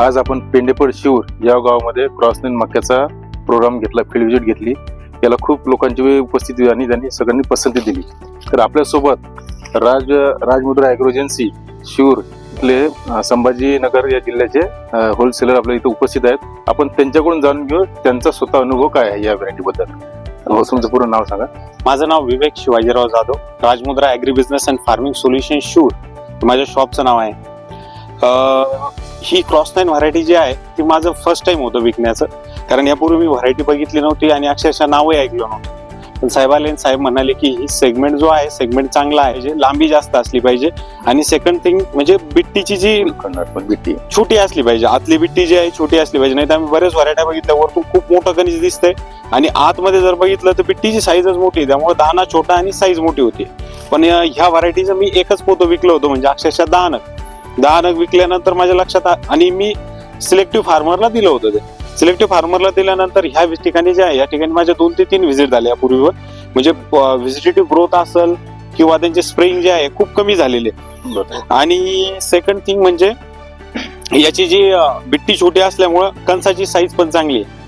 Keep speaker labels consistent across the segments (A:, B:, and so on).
A: आज आपण पेंडेपड शिवर या गावामध्ये क्रॉसनेन मक्याचा प्रोग्राम घेतला फील्ड व्हिजिट घेतली. याला खूप लोकांची उपस्थिती आणि त्यांनी सगळ्यांनी पसंती दिली. तर आपल्यासोबत राज राजमुद्रा ॲग्रो एजन्सी शिवूर इथले संभाजीनगर या जिल्ह्याचे होलसेलर आपल्या इथे उपस्थित आहेत. आपण त्यांच्याकडून जाणून घेऊ त्यांचा स्वतः अनुभव काय आहे या व्हरायटीबद्दल तुमचं पूर्ण नाव सांगा.
B: माझं नाव Vivek Shivajirao Jadhav Rajmudra agri business and farming solution शूर माझ्या शॉपचं नाव आहे ही क्रॉस नाईन व्हरायटी जी आहे ती माझं फर्स्ट टाइम होतं विकण्याचं. कारण यापूर्वी मी व्हरायटी बघितली नव्हती आणि अक्षरशः नावही ऐकलं नव्हतं. पण साहेब आले साहेब म्हणाले की ही सेगमेंट जो आहे सेगमेंट चांगला आहे जे लांबी जास्त असली पाहिजे. आणि सेकंड थिंग म्हणजे बिट्टीची जी
A: पण बिट्टी
B: छोटी असली पाहिजे आतली बिट्टी जी आहे छोटी असली पाहिजे. नाही तर आम्ही बरेच व्हरायट्या बघितल्या वरतून खूप मोठं गणित दिसतंय. आणि आतमध्ये जर बघितलं तर बिट्टीची साईजच मोठी त्यामुळे दाना छोटा आणि साईज मोठी होती. पण ह्या व्हरायटीचं मी एकच पोतं विकलं होतं म्हणजे अक्षरशः दहा दहा नग विकल्यानंतर माझ्या लक्षात आ- आणि मी सिलेक्टिव्ह फार्मरला दिलं होतं ते. सिलेक्टिव्ह फार्मरला दिल्यानंतर ह्या ठिकाणी जे आहे या ठिकाणी माझ्या दोन ते तीन व्हिजिट झाल्या यापूर्वीवर. म्हणजे व्हिजिटेटिव्ह ग्रोथ असेल किंवा त्यांचे स्प्रेइंग जे आहे खूप कमी झालेले. आणि सेकंड थिंग म्हणजे याची जी बिट्टी छोटी असल्यामुळं कणसाची साईज पण चांगली आहे.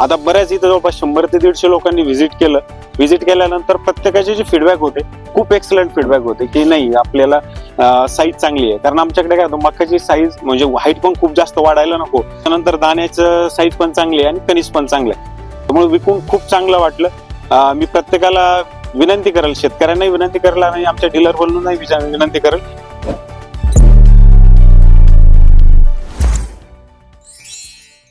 B: आता बऱ्याच इथं जवळपास शंभर ते दीडशे लोकांनी व्हिजिट केलं. व्हिजिट केल्यानंतर प्रत्येकाचे जे फीडबॅक होते खूप एक्सलंट फीडबॅक होते की नाही आपल्याला साईज चांगली आहे. कारण आमच्याकडे काय होतं मकाची साईज म्हणजे हाईट पण खूप जास्त वाढायला नको. त्यानंतर दाण्याचं साईज पण चांगली आहे आणि कणीस पण चांगलं आहे. त्यामुळे विकून खूप चांगलं वाटलं. मी प्रत्येकाला विनंती करेल शेतकऱ्यांनाही विनंती करेल आणि आमच्या डीलर बोलून विनंती करेल